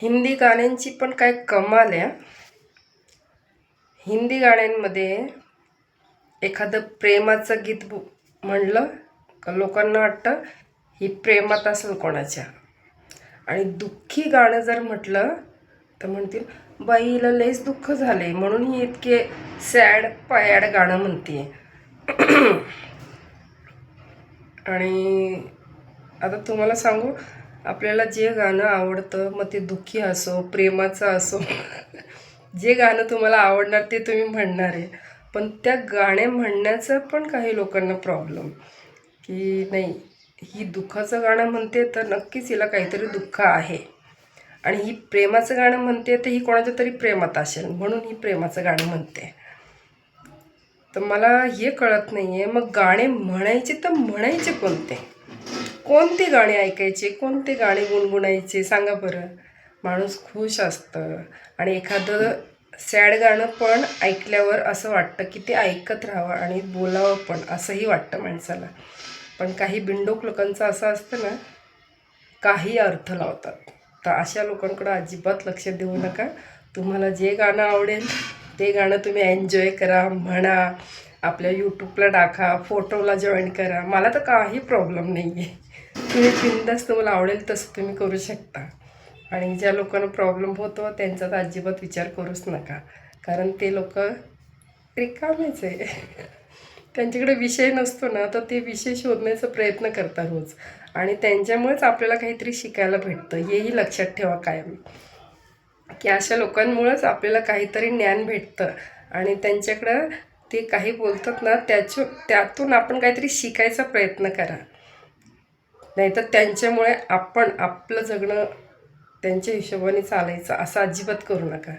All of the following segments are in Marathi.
हिंदी गाण्यांची पण काय कमाल आहे हिंदी गाण्यांमध्ये एखादं प्रेमाचं गीत म्हणलं का लोकांना वाटतं ही प्रेमात असेल कोणाच्या? आणि दुःखी गाणं जर म्हटलं तर म्हणतील बाईला लयच दुःख झाले म्हणून ही इतके सॅड पॅड गाणं म्हणते आणि आता तुम्हाला सांगू आपल्याला जे गाणं आवडतं मग ते दुःखी असो प्रेमाचं असो जे गाणं तुम्हाला आवडणार ते तुम्ही म्हणणार आहे. पण त्या गाणे म्हणण्याचं पण काही लोकांना प्रॉब्लेम की नाही ही दुःखाचं गाणं म्हणते तर नक्कीच हिला काहीतरी दुःख आहे. आणि ही प्रेमाचं गाणं म्हणते तर ही कोणाच्या तरी प्रेमात असेल म्हणून ही प्रेमाचं गाणं म्हणते. तर मला हे कळत नाही आहे मग गाणे म्हणायचे तर म्हणायचे कोणते? कोणते गाणे ऐकायचे कोणते गाणे गुणगुणायचे सांगा बरं. माणूस खुश असतं. आणि एखादं सॅड गाणं पण ऐकल्यावर असं वाटतं की ते ऐकत राहावं आणि बोलावं पण असंही वाटतं माणसाला. पण काही बिंडोक लोकांचं असं असतं ना काही अर्थ लावतात. तर अशा लोकांकडं अजिबात लक्ष देऊ नका. तुम्हाला जे गाणं आवडेल ते गाणं तुम्ही एन्जॉय करा म्हणा. आपल्या यूट्यूबला टाका फोटोला जॉईन करा. मला तर काही प्रॉब्लेम नाही आहे तुम्ही बिंदास तुम्हाला आवडेल तसं तुम्ही करू शकता. आणि ज्या लोकांना प्रॉब्लेम होतो त्यांचा तर अजिबात विचार करूच नका. कारण ते लोक रिकामेच आहे. त्यांच्याकडे विषय नसतो ना तर ते विषय शोधण्याचा प्रयत्न करतात रोज. आणि त्यांच्यामुळेच आपल्याला काहीतरी शिकायला भेटतं. हेही लक्षात ठेवा कायम. की अशा लोकांमुळंच आपल्याला काहीतरी ज्ञान भेटतं. आणि त्यांच्याकडं ते काही बोलतात ना त्याच्या त्यातून आपण काहीतरी शिकायचा प्रयत्न करा. नाहीतर त्यांच्यामुळे आपण आपलं जगणं त्यांच्या हिशोबाने चालायचं असं अजिबात करू नका.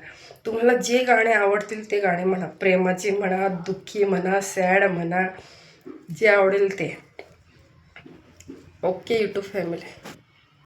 तुम्हाला जे गाणे आवडतील ते गाणे म्हणा. प्रेमाचे म्हणा दुःखी म्हणा सॅड म्हणा जे आवडेल ते. Okay YouTube family